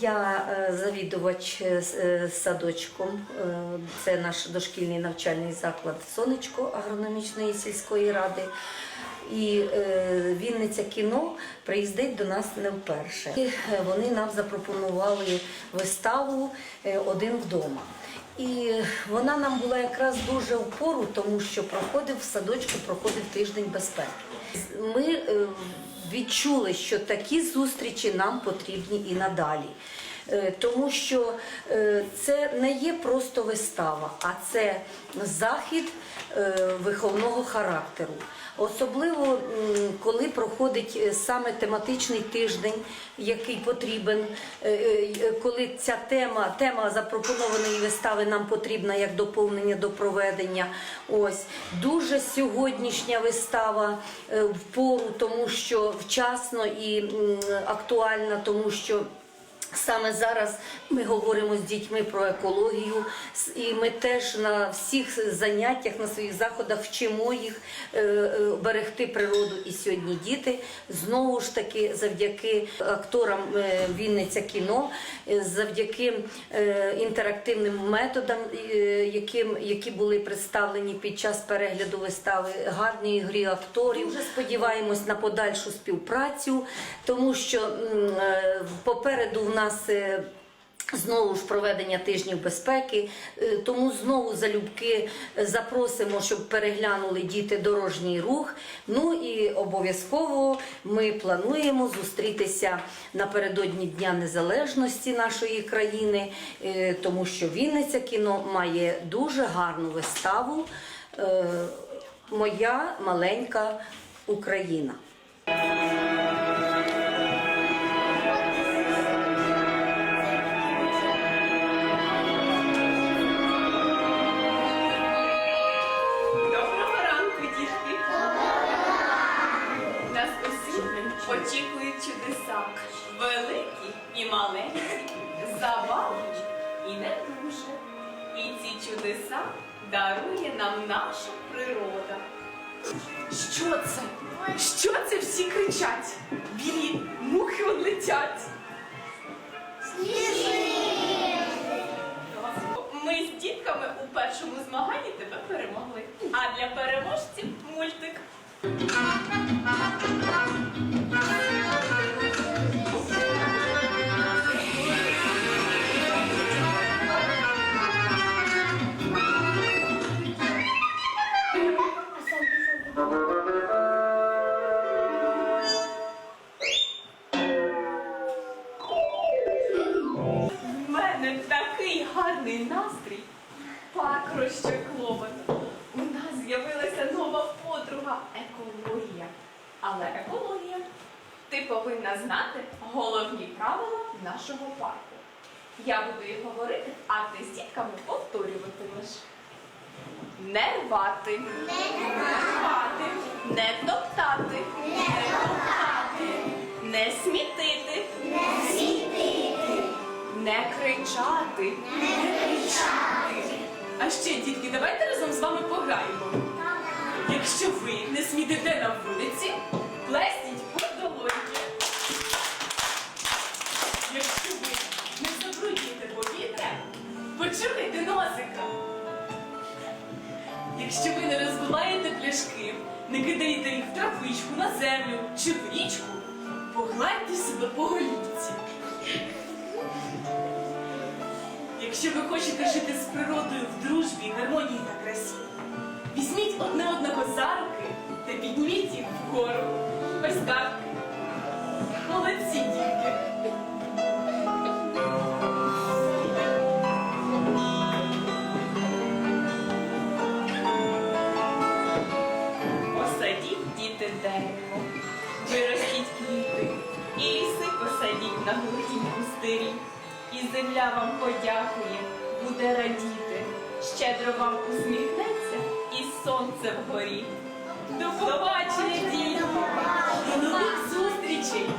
Я е, завідувач е, е, садочком. Це наш дошкільний навчальний заклад Сонечко агрономічної сільської ради. І Вінниця кіно приїздить до нас не вперше. Вони нам запропонували виставу Один вдома. І вона нам була якраз дуже в пору, тому що проходив в садочку, проходив тиждень безпеки. Ми відчули, що такі зустрічі нам потрібні і надалі. Е, Тому що е, це не є просто вистава, а це захід е, виховного характеру. Особливо проходить е, саме тематичний тиждень, який потрібен, е, е, коли ця тема, тема запропонованої вистави нам потрібна як доповнення до проведення. Ось дуже сьогоднішня вистава в пору, тому що вчасно і актуальна, тому що. Саме зараз ми говоримо з дітьми про екологію, і ми теж на всіх заняттях, на своїх заходах вчимо їх е, е, берегти природу. І сьогодні діти знову ж таки завдяки акторам е, Вінниця кіно, завдяки інтерактивним методам, які були представлені під час перегляду вистави, гарній грі акторів. Дуже сподіваємось на подальшу співпрацю, тому що попереду в нас. Е, Знову ж проведення тижнів безпеки, Е, тому знову залюбки е, запросимо, щоб переглянули діти дорожній рух. Ну і обов'язково ми плануємо зустрітися напередодні Дня Незалежності нашої країни, тому що Вінниця кіно має дуже гарну виставу. Моя маленька Україна. Великі і маленькі, забавні і не дуже. І ці чудеса дарує нам наша природа. Що це? Що це всі кричать? Білі мухи летять. Ми з дітками у першому змаганні тебе перемогли. А для переможців мультик. Гарний настрій. Так розчакловано. У нас з'явилася нова подруга екологія. Але екологія. Ти повинна знати головні правила нашого парку. Я буду їх говорити, а ти з дітками повторюватимеш. Не рвати, не рвати, не топтати, не кричати. Не кричати. А ще, дітки, давайте разом з вами пограємо. Якщо ви не смітите на вулиці, плесніть по долоні. Якщо ви не забрудніте повітря, почухайте носика. Якщо ви не розбиваєте пляшки, не кидаєте їх в травичку, на землю чи в річку, погладьте себе по голівці. Якщо ви хочете жити з природою в дружбі, гармонії та красі, візьміть одне одного за руки та підніміть їх вгору. Ось так. земля вам подякує, буде радіти, щедро вам усміхнеться і сонце вгорі. До побачення, діти! До нових зустрічей!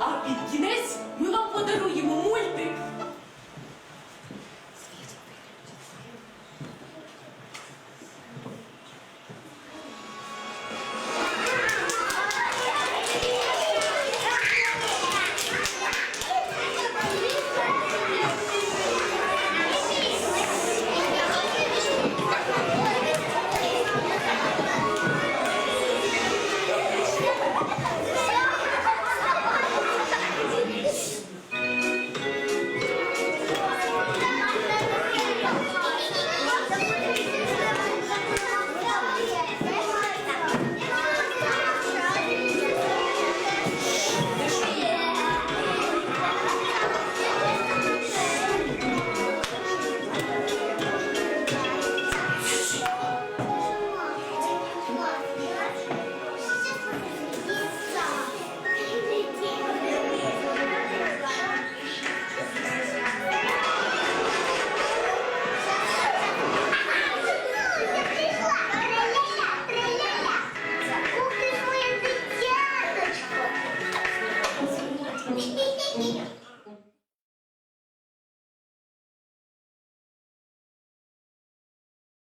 А під кінець ми вам...